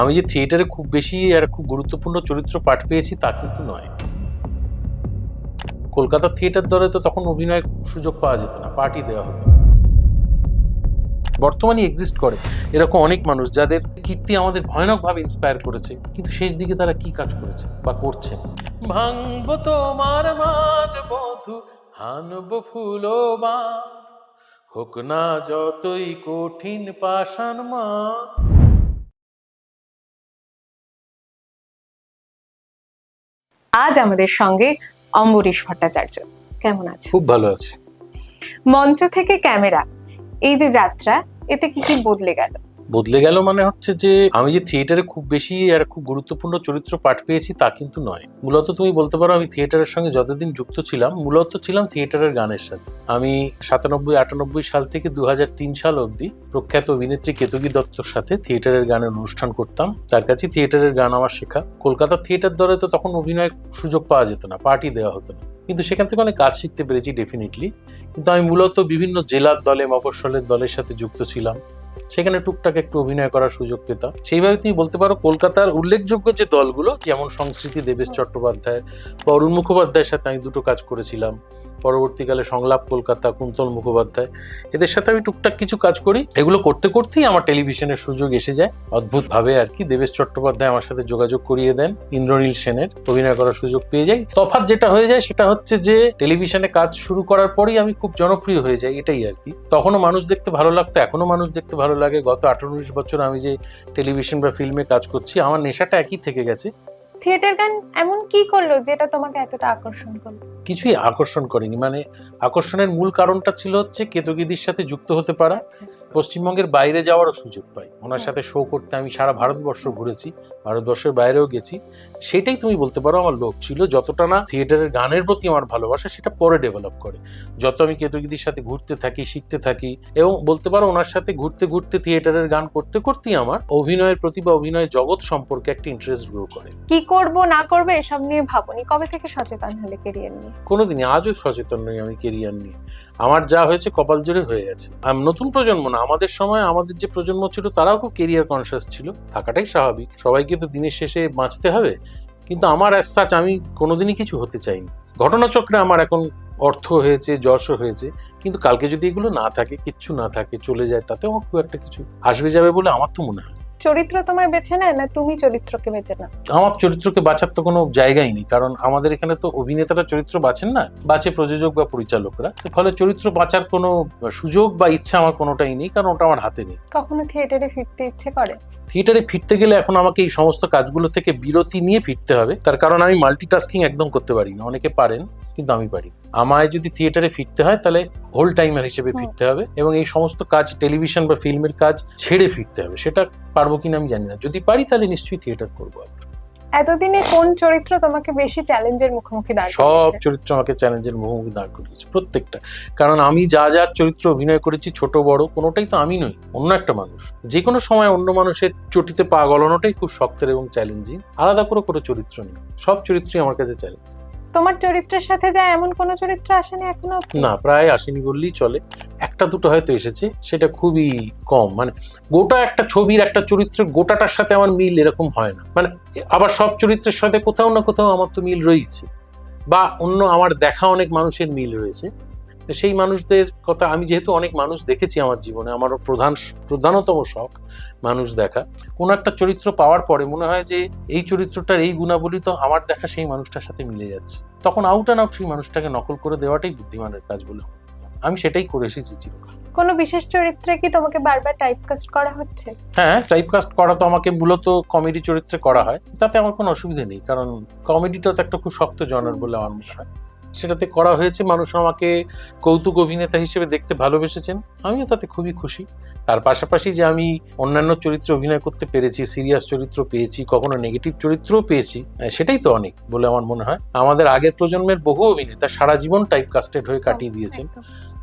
আমি যে থিয়েটারে খুব বেশি আর খুব গুরুত্বপূর্ণ চরিত্র পাঠ পেয়েছি তা কিন্তু নয়। কলকাতা থিয়েটার দলে তো তখন অভিনয়ের সুযোগ পাওয়া যেত না, পার্টি দেওয়া হতো বর্তমানে এক্সিস্ট করে এরকম অনেক মানুষ যাদের কীর্তি আমাদের ভয়ানকভাবে ইন্সপায়ার করেছে, কিন্তু শেষ দিকে তারা কি কাজ করেছে বা করছে? ভাঙব তোমার মান বধু, হানব ফুলবা হোক না যতই কঠিন পাষাণ মা আজ আমাদের সঙ্গে অম্বরীশ ভট্টাচার্য। কেমন আছে? খুব ভালো আছে। মঞ্চ থেকে ক্যামেরা এই যে যাত্রা এতে কি কি বদলে গেল? বদলে গেল মানে হচ্ছে যে আমি যে থিয়েটারে খুব বেশি আর খুব গুরুত্বপূর্ণ চরিত্র পাঠ পেয়েছি তা কিন্তু নয়। মূলত তুমি বলতে পারো আমি থিয়েটারের সঙ্গে যতদিন যুক্ত ছিলাম, মূলত ছিলাম থিয়েটারের গানের সাথে। আমি সাতানব্বই, আটানব্বই সাল থেকে দু হাজার তিন সাল অবধি প্রখ্যাত অভিনেত্রী কেতকী দত্তর সাথে থিয়েটারের গানের অনুষ্ঠান করতাম। তার কাছে থিয়েটারের গান আমার শেখা। কলকাতা থিয়েটার দলে তো তখন অভিনয়ের সুযোগ পাওয়া যেত না, পার্টি দেওয়া হতো না। কিন্তু সেখান থেকে অনেক কাজ শিখতে পেরেছি ডেফিনেটলি কিন্তু আমি মূলত বিভিন্ন জেলার দলে, মফস্বলের দলের সাথে যুক্ত ছিলাম। সেখানে টুকটাক একটু অভিনয় করার সুযোগ পেতাম সেইভাবে তুমি বলতে পারো, কলকাতার উল্লেখযোগ্য যে দলগুলো, যেমন সংস্কৃতি দেবেশ চট্টোপাধ্যায় বা অরুণ মুখোপাধ্যায়ের সাথে আমি দুটো কাজ করেছিলাম। পরবর্তীকালে সংলাপ কলকাতা, কুন্তল মুখোপাধ্যায়। এদের সাথে আমি টুকটাক কিছু কাজ করি। এগুলো করতে করতেই আমার টেলিভিশনের সুযোগ এসে যায়। অদ্ভুতভাবে আর কি, দেবেশ চট্টোপাধ্যায় আমার সাথে যোগাযোগ করিয়ে দেন ইন্দ্রনীল সেনের। অভিনয় করার সুযোগ পেয়ে যাই। তফাৎ যেটা হয়ে যায় সেটা হচ্ছে যে, টেলিভিশনে কাজ শুরু করার পরেই আমি খুব জনপ্রিয় হয়ে যাই, এটাই আর কি। তখনও মানুষ দেখতে ভালো লাগতো, এখনও মানুষ দেখতে ভালো লাগে গত আঠারো উনিশ বছর আমি যে টেলিভিশন বা ফিল্মে কাজ করছি আমার নেশাটা একই থেকে গেছে। থিয়েটার গান এমন কি করল যেটা তোমাকে এতটা আকর্ষণ করল? কিছুই আকর্ষণ করেনি। মানে আকর্ষণের মূল কারণটা ছিল হচ্ছে কেতকিদির সাথে যুক্ত হতে পারা। আচ্ছা। পশ্চিমবঙ্গের বাইরে যাওয়ারও সুযোগ পাই। ওনার সাথে শো করতে আমি সারা ভারতবর্ষ ঘুরেছি ভারতবর্ষের বাইরেও গেছি। সেটাই তুমি বলতে পারো আমার লোক ছিল যতটা না থিয়েটারের গানের প্রতি আমার ভালোবাসা সেটা পরে ডেভেলপ করে। যত আমি কেতকিদির সাথে ঘুরতে থাকি শিখতে থাকি এবং বলতে পারো ওনার সাথে ঘুরতে ঘুরতে থিয়েটারের গান করতে করতেই আমার অভিনয়ের প্রতি বা অভিনয় জগৎ সম্পর্কে একটা ইন্টারেস্ট গ্রো করে। কি করব না করবে এসব নিয়ে ভাবনি? কবে থেকে সচেতন হলে কেরিয়ার নিয়ে? কোনোদিনই আজও সচেতন নই আমি কেরিয়ার নিয়ে। আমার যা হয়েছে কপাল জোরে হয়ে গেছে। আমি নতুন প্রজন্ম না, আমাদের সময় আমাদের যে প্রজন্ম ছিল তারাও খুব কেরিয়ার কনসিয়াস ছিল, থাকাটাই স্বাভাবিক। সবাই কিন্তু দিনের শেষে বাঁচতে হবে, কিন্তু আমার অ্যাজ সাচ আমি কোনোদিনই কিছু হতে চাইনি। ঘটনাচক্রে আমার এখন অর্থ হয়েছে, যশও হয়েছে, কিন্তু কালকে যদি এগুলো না থাকে, কিচ্ছু না থাকে, চলে যায়, তাতেও আমার খুব একটা কিছু আসবে, যাবে বলে আমার তো মনে হয় চরিত্র তোমায় বেছে নেয় না তুমি চরিত্রকে বেছে না আমার চরিত্রকে বাঁচার তো কোনো জায়গাই নেই কারণ আমাদের এখানে তো অভিনেতারা চরিত্র বাঁচেন না বাঁচে প্রযোজক বা পরিচালকরা। তো ফলে চরিত্র বাঁচার কোনো সুযোগ বা ইচ্ছা আমার কোনোটাই নেই কারণ ওটা আমার হাতে নেই। কখনো থিয়েটারে ফিরতে ইচ্ছে করে? থিয়েটারে ফিরতে গেলে এখন আমাকে এই সমস্ত কাজগুলো থেকে বিরতি নিয়ে ফিরতে হবে। তার কারণ আমি মাল্টিটাস্কিং একদম করতে পারি না। অনেকে পারেন কিন্তু আমি পারি। আমায় যদি থিয়েটারে ফিরতে হয় তাহলে হোল টাইমার হিসেবে ফিরতে হবে এবং এই সমস্ত কাজ টেলিভিশন বা ফিল্মের কাজ ছেড়ে ফিরতে হবে। সেটা পারব কিনা আমি জানি না। যদি পারি তাহলে নিশ্চয়ই থিয়েটার করব। এতদিনে কোন চরিত্র তোমাকে বেশি চ্যালেঞ্জের মুখোমুখি দাঁড় সব? চরিত্র আমাকে চ্যালেঞ্জের মুখোমুখি দাঁড় করিয়েছে, প্রত্যেকটা। কারণ আমি যা যা চরিত্র অভিনয় করেছি, ছোট, বড়, কোনোটাই তো আমি নই, অন্য একটা মানুষ। যে কোনো সময় অন্য মানুষের চটিতে পা গলানোটাই খুব শক্তের এবং চ্যালেঞ্জিং আলাদা করে কোনো চরিত্র নেই, সব চরিত্রই আমার কাছে চ্যালেঞ্জ তোমার চরিত্রের সাথে যা এমন কোনো চরিত্র আসেনি এখনও না, প্রায় আসেনি বললেই চলে। একটা দুটো হয়তো এসেছে, সেটা খুবই কম। মানে গোটা একটা ছবির, একটা চরিত্রের গোটাটার সাথে আমার মিল এরকম হয় না। মানে আবার সব চরিত্রের সাথে কোথাও না কোথাও আমার তো মিল রয়েছে বা অন্য আমার দেখা অনেক মানুষের মিল রয়েছে। সেই মানুষদের কথা আমি যেহেতু অনেক মানুষ দেখেছি আমার জীবনে আমার প্রধান প্রধানতম শখ মানুষ দেখা। কোনো একটা চরিত্র পাওয়ার পরে মনে হয় যে এই চরিত্রটার এই গুণাবলী তো আমার দেখা সেই মানুষটার সাথে মিলে যাচ্ছে। তখন আউট অ্যান্ড আউট সেই মানুষটাকে নকল করে দেওয়াটাই বুদ্ধিমানের কাজ বলে। আমি সেটাই করে এসেছি চিরকাল কোনো বিশেষ চরিত্রে কি তোমাকে বারবার টাইপকাস্ট করা হচ্ছে? হ্যাঁ টাইপকাস্ট করা তো আমাকে মূলত কমেডি চরিত্রে করা হয়। তাতে আমার কোনো অসুবিধা নেই কারণ কমেডিটা তো একটা খুব শক্ত জনার বলে আমার মনে হয়। সেটাতে করা হয়েছে। মানুষ আমাকে কৌতুক অভিনেতা হিসেবে দেখতে ভালোবেসেছেন। আমিও তাতে খুবই খুশি। তার পাশাপাশি যে আমি অন্যান্য চরিত্রে অভিনয় করতে পেরেছি সিরিয়াস চরিত্র পেয়েছি কখনো নেগেটিভ চরিত্রও পেয়েছি সেটাই তো অনেক বলে আমার মনে হয়। আমাদের আগের প্রজন্মের বহু অভিনেতা সারা জীবন টাইপ কাস্টেড হয়ে কাটিয়ে দিয়েছেন।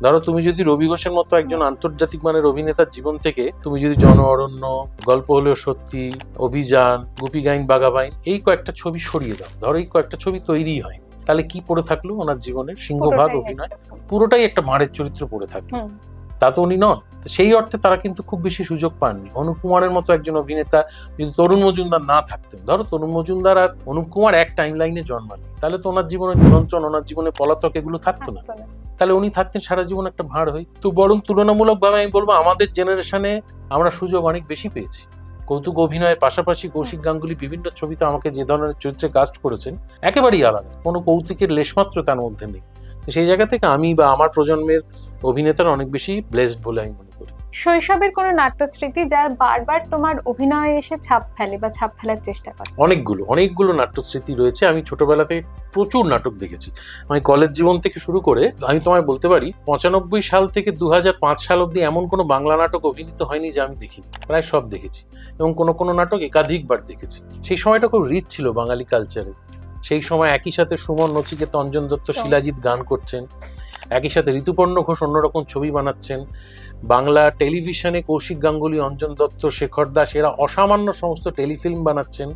ধরো তুমি যদি রবি ঘোষের মতো একজন আন্তর্জাতিক মানের অভিনেতার জীবন থেকে তুমি যদি জন অরণ্য গল্প হলেও সত্যি অভিযান গুপি গাইন বাগাবাইন এই কয়েকটা ছবি সরিয়ে দাও। ধরো এই কয়েকটা ছবি তৈরি হয় তাহলে কি পড়ে থাকল ওনার জীবনের? সিংহভাগ অভিনয়। পুরোটাই একটা মারের চরিত্র পড়ে থাকল। তা তো উনি নন। সেই অর্থে তারা কিন্তু খুব বেশি সুযোগ পাননি। অনুপ কুমারের মতো একজন অভিনেতা যদি তরুণ মজুমদার না থাকতেন ধরো তরুণ মজুমদার আর অনুপ কুমার এক টাইম লাইনে জন্মাননি তাহলে তো ওনার জীবনে নিমন্ত্রণ ওনার জীবনে পলাতক এগুলো থাকতো না। তাহলে উনি থাকতেন সারা জীবন একটা ভাঁড় হই তো বরং তুলনামূলকভাবে আমি বলব আমাদের জেনারেশনে আমরা সুযোগ অনেক বেশি পেয়েছি। কৌতুক অভিনয়ের পাশাপাশি কৌশিক গাঙ্গুলি বিভিন্ন ছবিতে আমাকে যে ধরনের চরিত্রে কাস্ট করেছেন, একেবারেই আলাদা। কোনো কৌতুকের লেশমাত্র তার মধ্যে নেই। তো সেই জায়গা থেকে আমি বা আমার প্রজন্মের অভিনেতার অনেক বেশি ব্লেসড বলে আমি মনে শৈশবের কোনো নাট্যস্মৃতি যা বারবার তোমার অভিনয়ে এসে ছাপ ফেলে বা ছাপ ফেলার চেষ্টা করে? অনেকগুলো অনেকগুলো নাট্যস্মৃতি রয়েছে। আমি ছোটবেলাতে প্রচুর নাটক দেখেছি। আমি কলেজ জীবন থেকে শুরু করে আমি তোমায় বলতে পারি, পঁচানব্বই সাল থেকে দু হাজার পাঁচ সাল অবধি এমন কোনো বাংলা নাটক অভিনীত হয়নি যে আমি দেখিনি। প্রায় সব দেখেছি এবং কোনো কোনো নাটক একাধিকবার দেখেছি। সেই সময়টা খুব রিচ ছিল বাঙালি কালচারে সেই সময় একই সাথে সুমন, নচিকেত, অঞ্জন দত্ত, শিলাজিৎ গান করছেন। একই সাথে ঋতুপর্ণ ঘোষ অন্যরকম ছবি বানাচ্ছেন। বাংলা টেলিভিশনে কৌশিক গাঙ্গুলি, অঞ্জন দত্ত, শেখর দাস, এরা অসামান্য সমস্ত টেলিফিল্ম বানাচ্ছেন।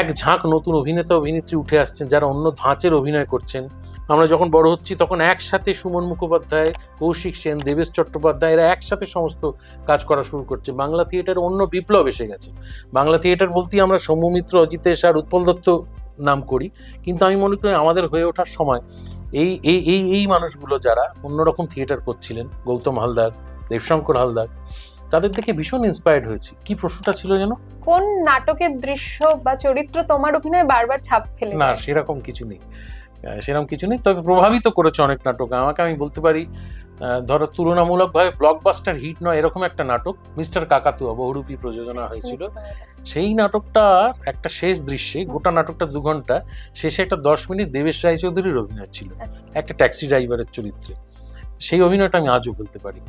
এক ঝাঁক নতুন অভিনেতা, অভিনেত্রী উঠে আসছেন যারা অন্য ধাঁচের অভিনয় করছেন। আমরা যখন বড় হচ্ছি তখন একসাথে সুমন মুখোপাধ্যায়, কৌশিক সেন, দেবেশ চট্টোপাধ্যায়, এরা একসাথে সমস্ত কাজ করা শুরু করছে। বাংলা থিয়েটারে অন্য বিপ্লব এসে গেছে। বাংলা থিয়েটার বলতেই আমরা সৌম্যমিত্র অজিতেশ আর, উৎপল দত্ত নাম করি। কিন্তু আমি মনে করি আমাদের হয়ে ওঠার সময় এই এই এই এই মানুষগুলো যারা অন্যরকম থিয়েটার করছিলেন, গৌতম হালদার দেবশঙ্কর হালদার তাদের থেকে ভীষণ ইন্সপায়ার্ড হয়েছি। কি প্রশ্নটা ছিল যেন? কোন নাটকের দৃশ্য বা চরিত্র তোমার অভিনয়ে বারবার ছাপ ফেলে না সেরকম কিছু নেই। সেরকম কিছু নেই। তবে প্রভাবিত করেছে অনেক নাটক। আমাকে আমি বলতে পারি ধরো তুলনামূলকভাবে ব্লকবাস্টার হিট নয় এরকম একটা নাটক মিস্টার কাকাতুয়া বহুরূপী প্রযোজনা হয়েছিল। সেই নাটকটার একটা শেষ দৃশ্যে গোটা নাটকটা দু ঘণ্টা শেষে একটা দশ মিনিট দেবেশ রায়চৌধুরীর অভিনয় ছিল। আচ্ছা। একটা ট্যাক্সি ড্রাইভারের চরিত্রে। সেই অভিনয়টা আমি আজও বলতে পারি।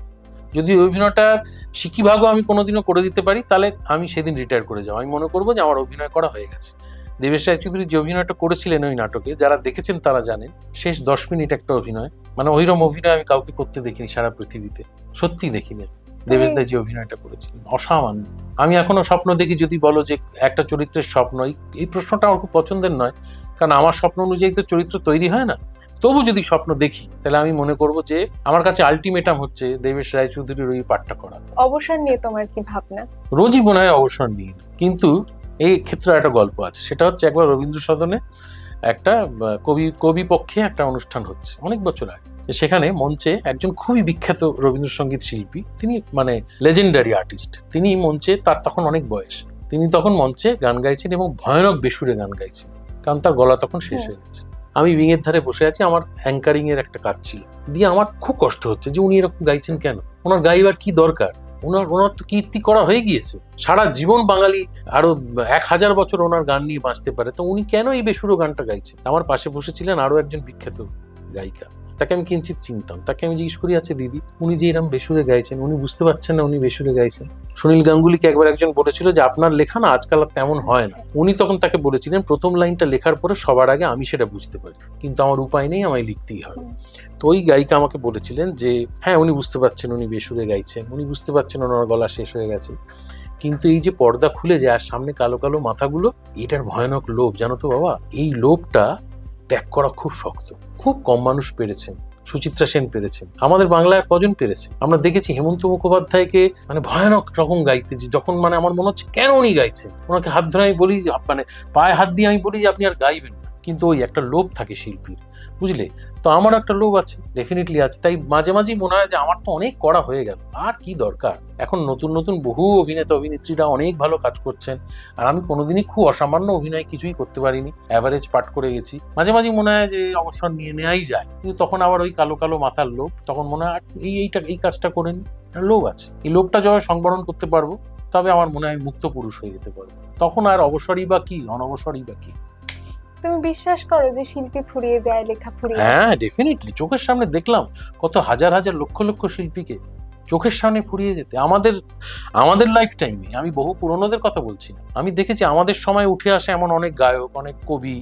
যদি অভিনয়টার সিকিভাগও আমি কোনোদিনও করে দিতে পারি, তাহলে আমি সেদিন রিটায়ার করে যাব। আমি মনে করব যে আমার অভিনয় করা হয়ে গেছে। দেবেশ রায়চৌধুরী যে অভিনয়টা করেছিলেন ওই নাটকে, যারা দেখেছেন তারা জানেন, শেষ দশ মিনিট একটা অভিনয় মানে ওইরকম অভিনয় আমি কাউকে করতে দেখিনি সারা পৃথিবীতে, সত্যি দেখিনি। দেবেশ দা যে অভিনয়টা করেছিলেন, অসামান্য। আমি এখনও স্বপ্ন দেখি যদি বলো যে একটা চরিত্রের স্বপ্ন এই প্রশ্নটা আমার খুব পছন্দের নয়, কারণ আমার স্বপ্ন অনুযায়ী তো চরিত্র তৈরি হয় না। তবু যদি স্বপ্ন দেখি তাহলে আমি মনে করব যে আমার কাছে আলটিমেটাম হচ্ছে দেবেশ রায়চৌধুরীর ওই পাঠটা করা। অবসর নিয়ে তোমার কি ভাবনা? রোজই মনে হয় অবসর নিয়ে কিন্তু এই ক্ষেত্রে একটা গল্প আছে। সেটা হচ্ছে একবার রবীন্দ্র সদনে একটা কবি কবি পক্ষে একটা অনুষ্ঠান হচ্ছে অনেক বছর আগে। সেখানে মঞ্চে একজন খুবই বিখ্যাত রবীন্দ্রসঙ্গীত শিল্পী তিনি মানে লেজেন্ডারি আর্টিস্ট তিনি মঞ্চে তার তখন অনেক বয়স। তিনি তখন মঞ্চে গান গাইছেন এবং ভয়ানক বেসুরে গান গাইছেন। কারণ তার গলা তখন শেষ হয়ে গেছে। আমি উইংয়ের ধারে বসে আছি, আমার অ্যাঙ্কারিং এর একটা কাজ ছিল। দিয়ে আমার খুব কষ্ট হচ্ছে যে উনি এরকম গাইছেন কেন? ওনার গাইবার কি দরকার? ওনার ওনার তো কীর্তি করা হয়ে গিয়েছে। সারা জীবন বাঙালি, আরও এক হাজার বছর ওনার গান নিয়ে বাঁচতে পারে, তো উনি কেন এই বেসুরো গানটা গাইছে আমার পাশে বসেছিলেন আরও একজন বিখ্যাত গায়িকা। তাকে আমি কিঞ্চিত চিনতাম। তাকে আমি জিজ্ঞেস করি আছে দিদি, উনি যে এরকম বেসুরে গাইছেন, উনি বুঝতে পারছেন না উনি বেসুরে গাইছেন? সুনীল গাঙ্গুলিকে একবার একজন বলেছিল যে, আপনার লেখা না আজকাল আর তেমন হয় না। উনি তখন তাকে বলেছিলেন, প্রথম লাইনটা লেখার পরে সবার আগে আমি সেটা বুঝতে পারি। কিন্তু আমার উপায় নেই, আমায় লিখতেই হবে। তো ওই গায়িকা আমাকে বলেছিলেন যে হ্যাঁ উনি বুঝতে পারছেন উনি বেসুরে গাইছেন, উনি বুঝতে পারছেন ওনার গলা শেষ হয়ে গেছে। কিন্তু এই যে পর্দা খুলে যায় আর সামনে কালো কালো মাথাগুলো, এটার ভয়ানক লোভ, জানো তো বাবা? এই লোভটা ত্যাগ করা খুব শক্ত। খুব কম মানুষ পেরেছেন, সুচিত্রা সেন পেরেছেন, আমাদের বাংলায় কজন পেরেছে আমরা দেখেছি হেমন্ত মুখোপাধ্যায়কে মানে ভয়ানক রকম গাইতে, যে যখন মানে আমার মনে হচ্ছে কেন উনি গাইছেন? ওনাকে হাত ধরে আমি বলি মানে পায়ে হাত দিয়ে আমি বলি যে, আপনি আর গাইবেন না। কিন্তু ওই একটা লোভ থাকে শিল্পীর, বুঝলে? তো আমার একটা লোভ আছে ডেফিনেটলি আছে। তাই মাঝে মাঝেই মনে হয় যে আমার তো অনেক করা হয়ে গেল, আর কি দরকার? এখন নতুন নতুন বহু অভিনেতা, অভিনেত্রীরা অনেক ভালো কাজ করছেন, আর আমি কোনোদিনই খুব অসামান্য অভিনয় কিছুই করতে পারিনি অ্যাভারেজ পাঠ করে গেছি। মাঝে মাঝে মনে হয় যে অবসর নিয়ে নেওয়াই যায়, কিন্তু তখন আবার ওই কালো কালো মাথার লোভ, তখন মনে হয় এই, এইটা, এই কাজটা করে নি। একটা লোভ আছে। এই লোভটা যবে সংবরণ করতে পারব, তবে আমার মনে হয় মুক্ত পুরুষ হয়ে যেতে পারব। তখন আর অবসরই বা কি, অনবসরই বা কি? তুমি বিশ্বাস করো যে শিল্পী ফুরিয়ে যায়, লেখা ফুরিয়ে যায়? হ্যাঁ ডেফিনেটলি চোখের সামনে দেখলাম কত হাজার হাজার লক্ষ লক্ষ শিল্পীকে চোখের সামনে ফুরিয়ে যেতে। আমাদের আমাদের লাইফ টাইমে আমি বহু পুরনোদের কথা বলছি না। আমি দেখেছি আমাদের সময় উঠে আসে এমন অনেক গায়ক, অনেক কবি,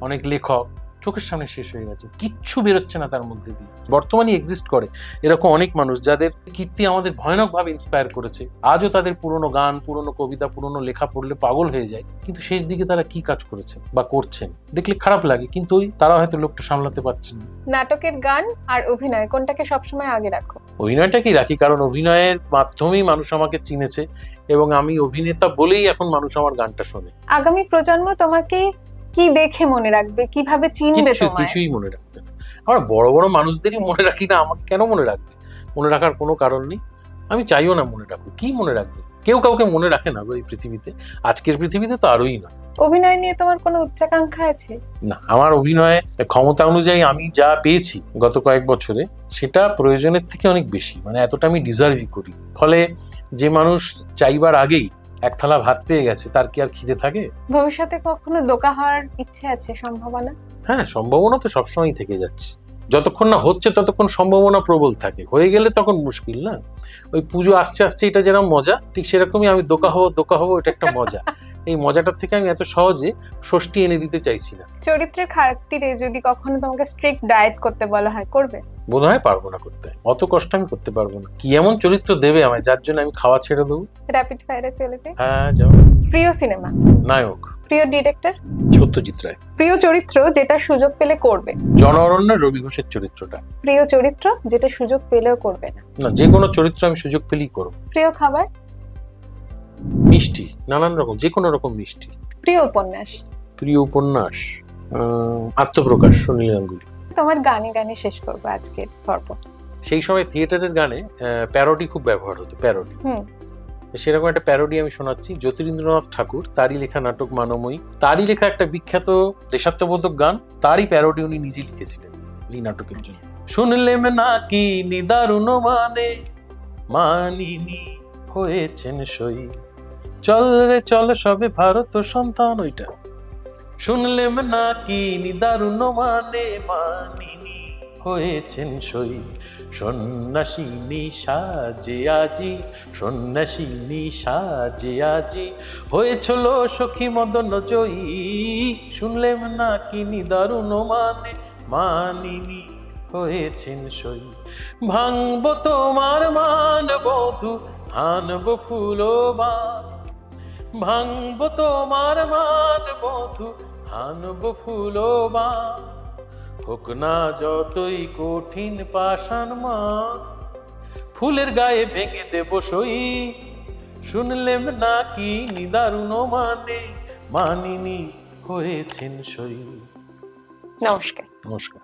অনেক লেখক। চোখের সামনে শেষ হয়ে গেছে। কিচ্ছু বেরোচ্ছে না তার মধ্যে দিয়ে। বর্তমানে এক্সিস্ট করে। এরকম অনেক মানুষ যাদের কীর্তি আমাদের ভয়ানকভাবে ইন্সপায়ার করেছে। আজও তাদের পুরনো গান পুরনো কবিতা পুরনো লেখা পড়লে পাগল হয়ে যায়। কিন্তু শেষ দিকে তারা কি কাজ করেছেন বা করছেন? দেখলে খারাপ লাগে কিন্তু ওই তারা হয়তো লোকটা সামলাতে পারছেন না। নাটকের গান আর অভিনয় কোনটাকে সবসময় আগে রাখো? অভিনয়টাকেই রাখি কারণ অভিনয়ের মাধ্যমেই মানুষ আমাকে চিনেছে। এবং আমি অভিনেতা বলেই এখন মানুষ আমার গানটা শোনে। আগামী প্রজন্ম তোমাকে কি দেখে মনে রাখবে? কীভাবে চিনবে কিছু তোমায়? কিছুই মনে রাখবে না। আমরা বড় বড় মানুষদেরই মনে রাখি না আমাকে কেন মনে রাখবে? মনে রাখার কোনো কারণ নেই। আমি চাইও না মনে রাখব কি মনে রাখবে? কেউ কাউকে মনে রাখে না গো এই পৃথিবীতে। আজকের পৃথিবীতে তো আরোই না অভিনয় নিয়ে তোমার কোনো উচ্চাকাঙ্ক্ষা আছে? না আমার অভিনয়ে ক্ষমতা অনুযায়ী আমি যা পেয়েছি গত কয়েক বছরে সেটা প্রয়োজনের থেকে অনেক বেশি। মানে এতটা আমি ডিজার্ভই করি ফলে যে মানুষ চাইবার আগেই এক থালা ভাত পেয়ে গেছে তার কি আর খিদে থাকে? ভবিষ্যতে কখনো দোকা হওয়ার ইচ্ছে আছে সম্ভাবনা? হ্যাঁ সম্ভাবনা তো সবসময় থেকে যাচ্ছে। যতক্ষণ না হচ্ছে ততক্ষণ সম্ভাবনা প্রবল থাকে। হয়ে গেলে তখন মুশকিল না? ওই পুজো আসছে আসছে এটা যেরকম মজা ঠিক সেরকমই আমি দোকা হব দোকা হব এটা একটা মজা। এই মজাটার থেকে আমি এত সহজে ষষ্ঠী এনে দিতে চাইছি না। চরিত্রের খাতিরে যদি কখনো তোমাকে স্ট্রিক্ট ডায়েট করতে বলা হয় করবে? বোধ হয় পারব না করতে। অত কষ্ট আমি করতে পারব না। কি এমন চরিত্র দেবে আমায় যার জন্য আমি খাওয়া ছেড়ে দেবো? র্যাপিড ফায়ারে চলে যাই। হ্যাঁ যাও। প্রিয় সিনেমা? নায়ক। প্রিয় ডিরেক্টর? সত্যজিৎ রায়। প্রিয় চরিত্র যেটা সুযোগ পেলে করবে। জন অরণ্যের রবি ঘোষের চরিত্রটা। প্রিয় চরিত্র যেটা সুযোগ পেলেও করবে না। না যে কোনো চরিত্র আমি সুযোগ পেলেই করব। প্রিয় খাবার? মিষ্টি নানান রকম যে কোনো রকম মিষ্টি। প্রিয় উপন্যাস। প্রিয় উপন্যাস আত্মপ্রকাশ সুনীল গাঙ্গুলি। তোমার গানে গানে শেষ করব আজকের পর্ব। সেই সময় থিয়েটারের গানে প্যারোডি খুব ব্যবহার হতো প্যারোডি। হুম। সেরকম একটা প্যারোডি আমি শোনাচ্ছি জ্যোতিরিন্দ্রনাথ ঠাকুর তারই লেখা নাটক মানময়ী তারই লেখা একটা বিখ্যাত দেশাত্মবোধক গান তারই প্যারোডি উনি নিজে লিখেছিলেন এই নাটকের জন্য। শুনলেম নাকি নিদারুণ মানে মানিনি। হয়েছেন সই। চল রে, চল সবে ভারত সন্তান ওইটা। শুনলেম নাকি নিদারুণ মানে মানিনি, হয়েছেন সই। সন্ন্যাসিনী সাজে আজি, সন্ন্যাসিনী সাজে আজি, হয়েছিল সখী মদন জয়ী। শুনলেম নাকি নিদারুণ মানে মানিনি, হয়েছেন সই। ভাঙব তোমার মান বধু আনব ফুলবান ভাঙব তোমার মান বধু আনব ফুলবান হোক না যতই কঠিন পাষাণ মা ফুলের গায়ে ভেঙে দেব সই। শুনলেম নাকি নিদারুণ মানে মানিনি হয়েছেন সই। নমস্কার। নমস্কার।